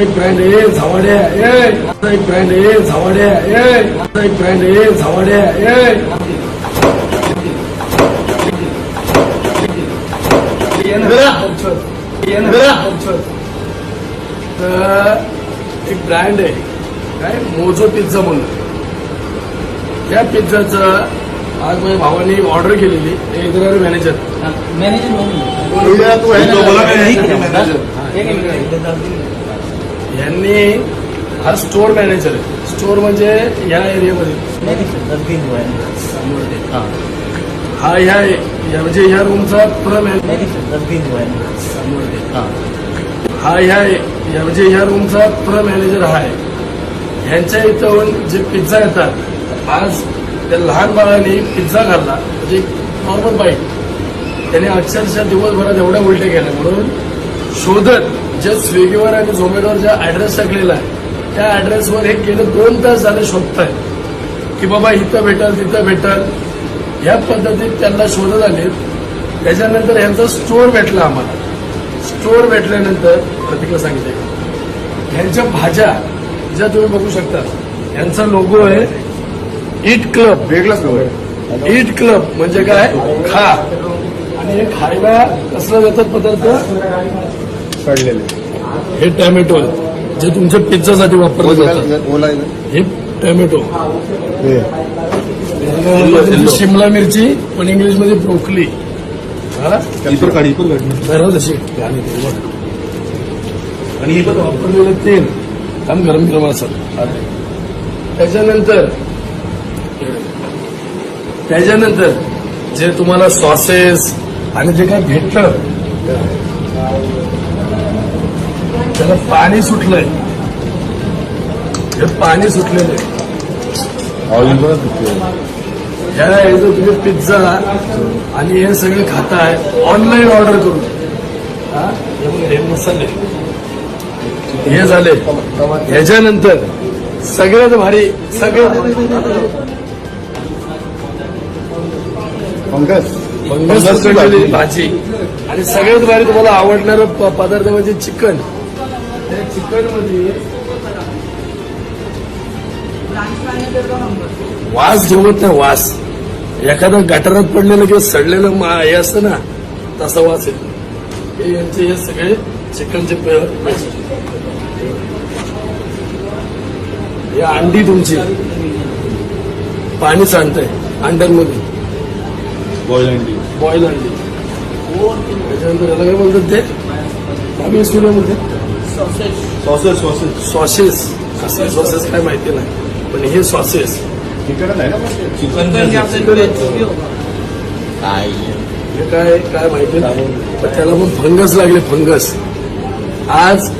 एक ब्रँड ए झावाड्या ए एक ब्रँड ए झावाड्या ए एक ब्रँड ए झावाड्या ए. तर एक ब्रँड आहे. काय? मोजो पिझ्झा म्हणून. त्या पिझ्झाचं आज माझ्या भावाने ऑर्डर केलेली. इतर मॅनेजर मॅनेजर म्हणून. यांनी हा स्टोअर मॅनेजर आहे. स्टोअर म्हणजे या एरियामध्ये. हा ह्या या म्हणजे ह्या रूमचा पुरा मॅनेजर हा. ह्या या म्हणजे ह्या रूमचा पुरा मॅनेजर हा आहे. ह्यांच्या इथं जे पिझ्झा येतात आज त्या लहान बाळाने पिझ्झा खाल्ला. म्हणजे नॉर्मल बाईक त्याने अक्षरशः दिवसभरात एवढ्या उलट्या केल्या. म्हणून शोधत जे स्विगीवर आणि झोमॅटोवर ज्या ऍड्रेस टाकलेला आहे त्या ऍड्रेसवर हे गेले दोन तास झाले शोधताय की बाबा इथं भेटल तिथं भेटल. या पद्धतीत त्यांना शोधत आले. त्याच्यानंतर यांचा स्टोअर भेटला आम्हाला. स्टोअर भेटल्यानंतर प्रतीकला सांगितलं. ह्यांच्या भाज्या ज्या तुम्ही बघू शकता यांचा लोगो आहे इट क्लब वेगळाच लोक इट क्लब म्हणजे काय? खा. आणि हे खायला कसलं जातात पदार्थ? काढलेले. हे टॅमॅटो आहे, जे तुमच्या पिझ्झासाठी वापरले जातात. हे टॅमॅटो. हे. शिमला मिरची पण इंग्लिशमध्ये ब्रोकली. हा? इतर काढ इतर काढ. जरा जशी गाणी ते बघ. आणि हे पण वापरलेलं तेल. काम गरम गरम असत. त्याच्यानंतर त्याच्यानंतर जे तुम्हाला सॉसेस आणि जे काय भेटलं त्याला पाणी सुटलंय. हे पाणी सुटलेलं आहे. ह्या हे जो तुम्ही पिझ्झा आणि हे सगळं खाताय ऑनलाईन ऑर्डर करून. हा? मसाले. हे झाले. ह्याच्यानंतर सगळ्यात भारी सगळ्यात पंकज फंगस पकडलेली भाजी. आणि सगळ्यात भारी तुम्हाला आवडणारं पदार्थ म्हणजे चिकन त्या चिकनमध्ये वास झोमत नाही वास. एखादा गटारात पडलेलं किंवा सडलेलं मा- हे असतं ना तसा वास येतो. हे यांचे हे सगळे चिकनचे हे अंडी तुमची. पाणी सांडतंय अंड्यांमध्ये. बॉईल अंडी. बॉईल अंडी. त्याच्यानंतर याला काय बोलतात ते? आम्ही सुरू म्हणते सॉसेस सॉसेस सॉसेस कसले सॉसेस काय माहिती नाही पण हे सॉसेस चिकन आहे ना चिकन हे काय काय माहिती नाही पण त्याला पण फंगस लागले फंगस आज